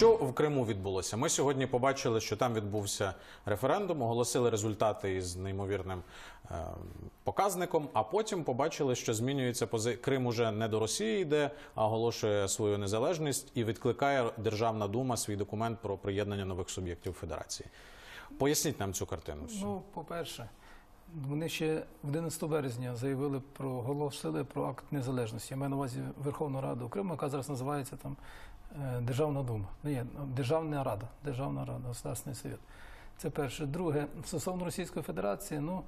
Що в Криму відбулося? Ми сьогодні побачили, що там відбувся референдум, оголосили результати із неймовірним е, показником. А потім побачили, що змінюється пози... Крим уже не до Росії йде, а оголошує свою незалежність і відкликає Державна дума свій документ про приєднання нових суб'єктів Федерації. Поясніть нам цю картину. Ну, по-перше, вони ще 11 березня заявили про оголосили про акт незалежності. Я маю на увазі Верховну Раду Криму, яка зараз називається там Державна Дума. Ну, є, Державна Рада, Державна Рада, Государственний Совет. Це перше. Друге, стосовно Російської Федерації, ну.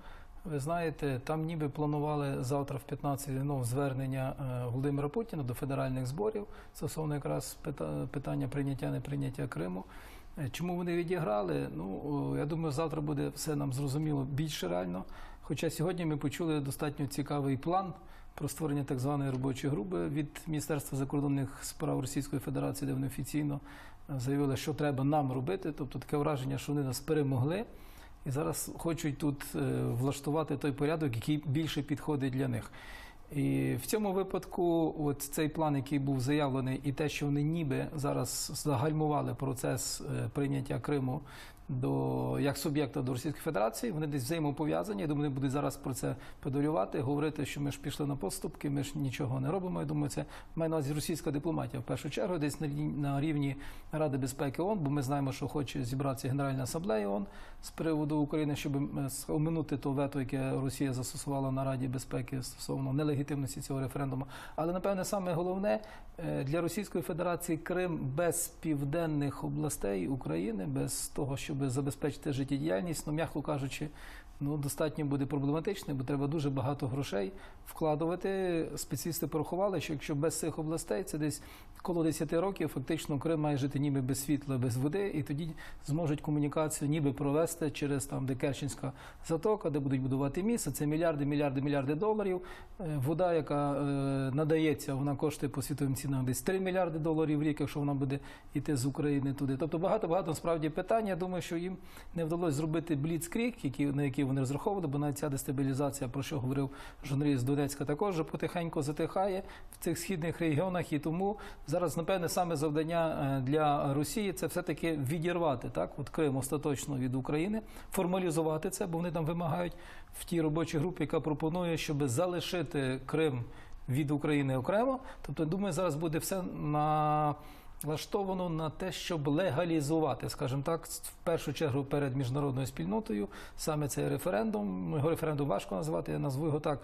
Ви знаєте, там ніби планували завтра в 15 ну, звернення е, Володимира Путіна до федеральних зборів стосовно якраз пита- питання прийняття неприйняття Криму. Е, Чому вони відіграли? Ну я думаю, завтра буде все нам зрозуміло більше реально. Хоча сьогодні ми почули достатньо цікавий план про створення так званої робочої групи від Міністерства закордонних справ Російської Федерації, де вони офіційно е, заявили, що треба нам робити. Тобто таке враження, що вони нас перемогли. І зараз хочуть тут е, влаштувати той порядок, який більше підходить для них. І в цьому випадку, от цей план, який був заявлений, і те, що вони ніби зараз загальмували процес е, прийняття Криму до як суб'єкта до Російської Федерації, вони десь взаємопов'язані. Я думаю, вони будуть зараз про це педалювати, говорити, що ми ж пішли на поступки, ми ж нічого не робимо. Я думаю, це має на увазі російська дипломатія в першу чергу, десь на рівні- Ради безпеки ООН, бо ми знаємо, що хоче зібратися Генеральна асамблея ООН з приводу України, щоб е, оминути то вето, яке Росія застосувала на Раді безпеки стосовно нелегітимності цього референдуму. Але напевне саме головне е, для Російської Федерації Крим без південних областей України, без того, щоб забезпечити життєдіяльність, ну м'яко кажучи. Ну, достатньо буде проблематично, бо треба дуже багато грошей вкладувати. Спеціалісти порахували, що якщо без цих областей це десь коло 10 років, фактично Крим має жити ніби без світла, без води, і тоді зможуть комунікацію ніби провести через там, де Керченська затока, де будуть будувати місце. Це мільярди, мільярди, мільярди доларів. Е, Вода, яка е, надається, вона коштує по світовим цінам десь 3 мільярди доларів в рік, якщо вона буде йти з України туди. Тобто багато багато справді питань. Я думаю, що їм не вдалося зробити бліцкрік, який на який вони розраховували, бо навіть ця дестабілізація, про що говорив журналіст Донецька, також вже потихеньку затихає в цих східних регіонах. І тому зараз, напевне, саме завдання е, для Росії це все-таки відірвати так, от Крим остаточно від України, формалізувати це, бо вони там вимагають в тій робочій групі, яка пропонує, щоб залишити Крим від України окремо. Тобто, думаю, зараз буде все на. Влаштовано на те, щоб легалізувати, скажімо так, в першу чергу перед міжнародною спільнотою саме цей референдум. Ну, Його референдум важко назвати, я назву його так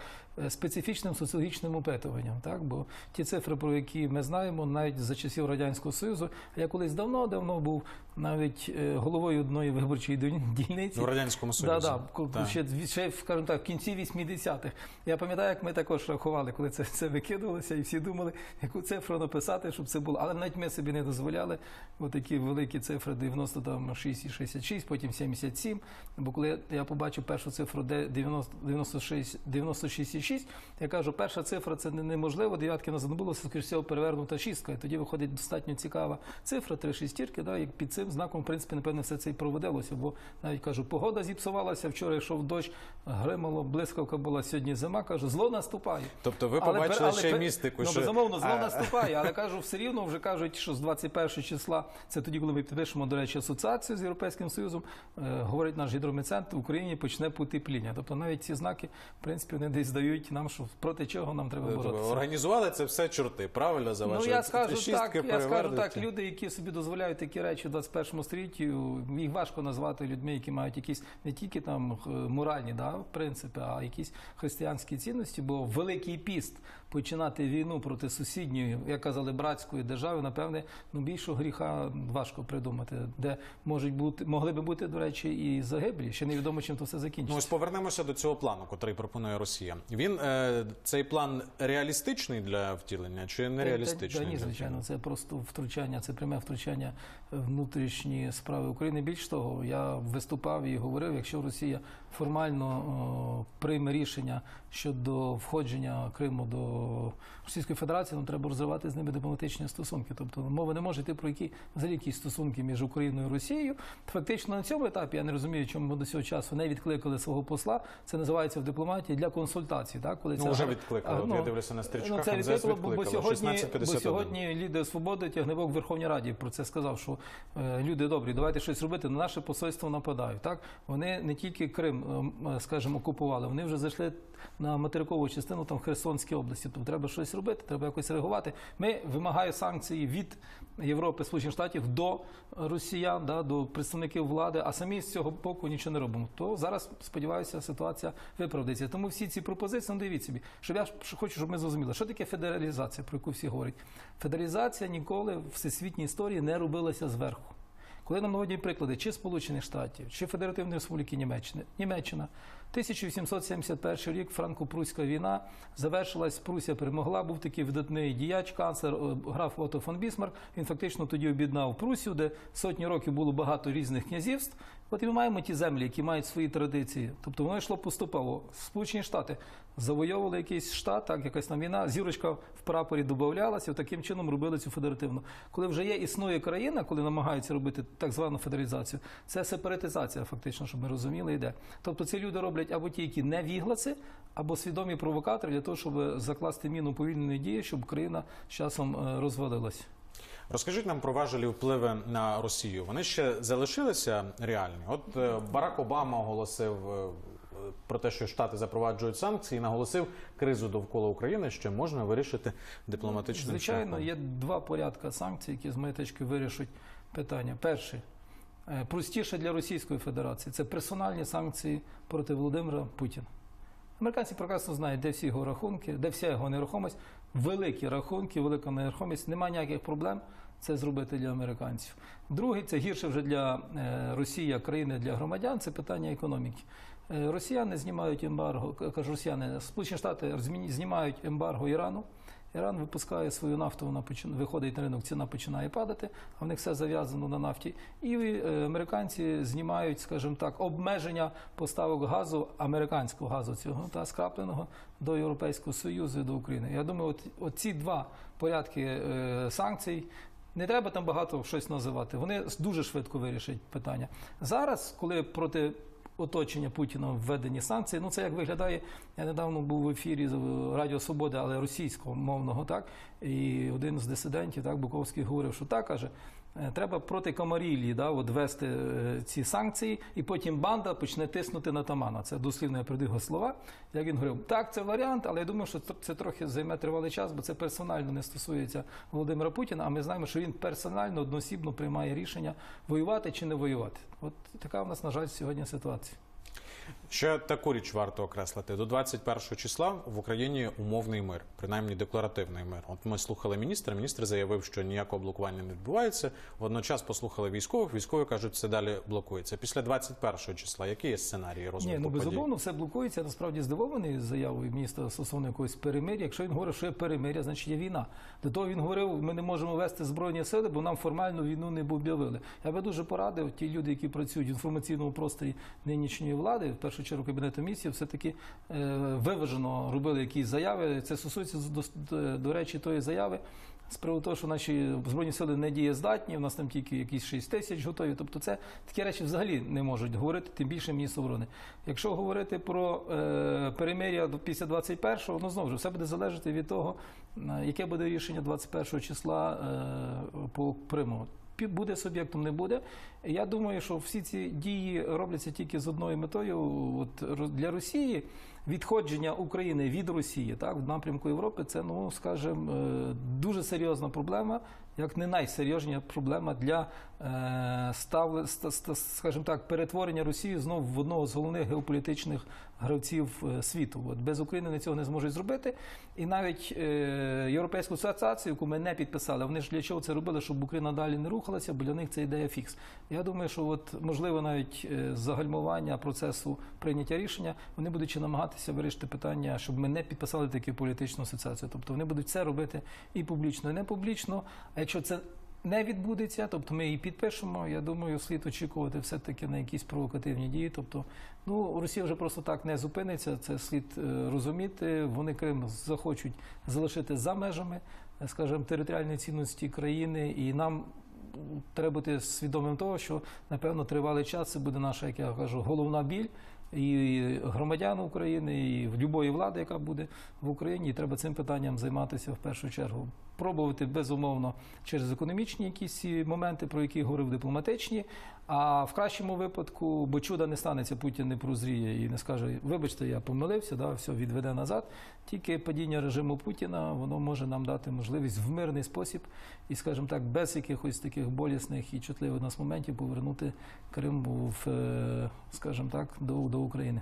е, специфічним соціологічним опитуванням. Так, бо ті цифри, про які ми знаємо, навіть за часів радянського союзу, я колись давно-давно був навіть е, головою одної виборчої дільниці. В радянському союзі. да, Так. ще, ще, скажімо так, в кінці 80-х. Я пам'ятаю, як ми також рахували, коли це, це викидувалося, і всі думали, яку цифру написати, щоб це було. Але навіть ми собі не дозволяли такі великі цифри 96 і 66, потім 77. Бо коли я, побачив першу цифру, де 90, 96, 96,6, я кажу, перша цифра це неможливо, дев'ятки назад не було, скоріш всього перевернута шістка. І тоді виходить достатньо цікава цифра, три шістірки, да, і під цим знаком, в принципі, напевне, все це і проводилося. Бо навіть кажу, погода зіпсувалася, вчора йшов дощ, гримало, блискавка була, сьогодні зима. Кажу, зло наступає. Тобто ви Але побачили але ще містику. Ну, що... безумовно, зло А, наступає, але кажу, все рівно вже кажуть, що з 21 числа, це тоді, коли ми підпишемо, до речі, асоціацію з Європейським Союзом, е, говорить наш гідрометцентр, в Україні почне потепління. Тобто навіть ці знаки, в принципі, вони десь дають нам, що проти чого нам треба боротися. Організували це все чорти, правильно за Ну, я скажу так, я скажу так, люди, які собі дозволяють такі речі в 21 столітті, їх важко назвати людьми, які мають якісь не тільки там е, моральні, да, принципи, а якісь християнські цінності, бо великий піст починати війну проти сусідньої, як казали, братської держави, напевне, ну більшого гріха важко придумати, де можуть бути, могли би бути, до речі, і загиблі. Ще невідомо, чим то все Ну, ось повернемося до цього плану, який пропонує Росія. Він е, цей план реалістичний для втілення чи нереалістичний? Та, та, ні, звичайно, це просто втручання, це пряме втручання внут- внутрішні справи України. Більш того, я виступав і говорив, якщо Росія формально о, прийме рішення щодо входження Криму до Російської Федерації, ну треба розривати з ними дипломатичні стосунки. Тобто мова не може йти про які взагалі якісь стосунки між Україною і Росією. Фактично на цьому етапі я не розумію, чому ми до цього часу не відкликали свого посла. Це називається в дипломатії для консультацій. Так, коли Ну, це вже відкликали. А, От я дивлюся на стрічках, Ну, це відкликало, бо, сьогодні, бо сьогодні лідер свободи Тягнебок в Верховній Раді про це сказав, що е, люди добрі, давайте щось робити. На наше посольство нападають. Так вони не тільки Крим, е, скажімо, окупували, вони вже зайшли на материкову частину там Херсонській області. Тобто треба щось робити, треба якось реагувати. Ми вимагаємо санкції від Європи, Сполучених Штатів до росіян, да, до представників влади, а самі з цього боку нічого не робимо. То зараз сподіваюся, ситуація виправдається. Тому всі ці пропозиції, ну дивіться собі, щоб я хочу, щоб ми зрозуміли, що таке федералізація, про яку всі говорять. Федералізація ніколи в всесвітній історії не робилася зверху. Коли нам наводять приклади чи Сполучених Штатів, чи Федеративної Республіки Німеччина, Німеччина, 1871 рік франко-пруська війна завершилась. Прусія перемогла. Був такий видатний діяч, канцлер е, граф Отто фон Бісмарк. Він фактично тоді об'єднав Прусію, де сотні років було багато різних князівств. От і ми маємо ті землі, які мають свої традиції. Тобто воно йшло поступово. Сполучені Штати завойовували якийсь штат, так якась там війна, зірочка в прапорі додавалася, таким чином робили цю федеративну. Коли вже є існує країна, коли намагаються робити так звану федералізацію, це сепаратизація, фактично, щоб ми розуміли, йде. Тобто ці люди роблять або ті, які не вігласи, або свідомі провокатори для того, щоб закласти міну повільної дії, щоб країна з часом е, розвалилась. Розкажіть нам про важелі впливи на Росію. Вони ще залишилися реальні. От е, Барак Обама оголосив е, про те, що Штати запроваджують санкції, і наголосив кризу довкола України, що можна вирішити дипломатичним Звичайно, шляхом. є два порядки санкцій, які з моєї точки вирішать питання. Перший простіше для Російської Федерації це персональні санкції проти Володимира Путіна. Американці прекрасно знають, де всі його рахунки, де вся його нерухомість, великі рахунки, велика нерухомість. Немає ніяких проблем це зробити для американців. Другий це гірше вже для е, Росії, країни для громадян. Це питання економіки. Е, Росіяни знімають ембарго, кажу, росіяни, Сполучені Штати знімають ембарго Ірану. Іран випускає свою нафту, вона виходить на ринок, ціна починає падати, а в них все зав'язано на нафті. І е, американці знімають, скажімо так, обмеження поставок газу, американського газу цього та скрапленого до Європейського Союзу і до України. Я думаю, от, от ці два порядки е, санкцій. Не треба там багато щось називати. Вони дуже швидко вирішать питання. Зараз, коли проти оточення Путіна введені санкції, ну це як виглядає. Я недавно був в ефірі з Радіо Свобода, але російського мовного, так і один з дисидентів, так Буковський говорив, що так каже. Е, Треба проти Комарілі да, от е, ці санкції, і потім банда почне тиснути на Тамана. Це дослівно я його слова. Як він говорив, так, це варіант, але я думаю, що це трохи займе тривалий час, бо це персонально не стосується Володимира Путіна. А ми знаємо, що він персонально одноосібно приймає рішення воювати чи не воювати. От така в нас, на жаль, сьогодні ситуація. Ще таку річ варто окреслити. До 21 числа в Україні умовний мир, принаймні декларативний мир. От ми слухали міністра. Міністр заявив, що ніякого блокування не відбувається. Водночас послухали військових. Військові кажуть, це далі блокується. Після 21 числа які є сценарії розвитку Ні, ну безумовно, все блокується. Я насправді здивований заявою міністра стосовно якогось перемир'я. Якщо він говорить, що є перемир'я, значить є війна. До того він говорив, ми не можемо вести збройні сили, бо нам формально війну не об'явили. Я би дуже порадив ті люди, які працюють в інформаційному просторі нинішньої влади, першу чергу кабінету міністрів, все таки е, виважено робили якісь заяви. Це стосується до, речі тої заяви. З приводу того, що наші збройні сили не дієздатні, у нас там тільки якісь 6 тисяч готові. Тобто, це такі речі взагалі не можуть говорити, тим більше міністр оборони. Якщо говорити про е, перемир'я до- після 21-го, ну знову ж все буде залежати від того, е, яке буде рішення 21 числа е, по Криму. Буде суб'єктом, не буде. Я думаю, що всі ці дії робляться тільки з одною метою. От для Росії відходження України від Росії, так в напрямку Європи, це ну скажімо, е, дуже серйозна проблема, як не найсерйозніша проблема для став, ста- ста- скажімо так, перетворення Росії знову в одного з головних геополітичних гравців е, світу. От без України вони цього не зможуть зробити. І навіть е, Європейську асоціацію, яку ми не підписали, вони ж для чого це робили, щоб Україна далі не рухалася, бо для них це ідея фікс. Я думаю, що от можливо навіть е, загальмування процесу прийняття рішення, вони будуть намагатися вирішити питання, щоб ми не підписали таку політичну асоціацію. Тобто вони будуть це робити і публічно, і не публічно. А якщо це не відбудеться, тобто ми її підпишемо. Я думаю, слід очікувати все-таки на якісь провокативні дії. Тобто, ну Росія вже просто так не зупиниться. Це слід е, розуміти. Вони Крим захочуть залишити за межами, е, скажімо, територіальної цінності країни, і нам. Треба бути свідомим того, що напевно тривалий час це буде наша, як я кажу, головна біль і громадян України, і будь-якої влади, яка буде в Україні. І треба цим питанням займатися в першу чергу. Пробувати безумовно через економічні якісь моменти, про які говорив дипломатичні. А в кращому випадку, бо чуда не станеться, Путін не прозріє і не скаже: вибачте, я помилився, да, все відведе назад. Тільки падіння режиму Путіна воно може нам дати можливість в мирний спосіб і, скажімо так, без якихось таких болісних і чутливих нас моментів повернути Крим в, е, скажімо так, до, до України.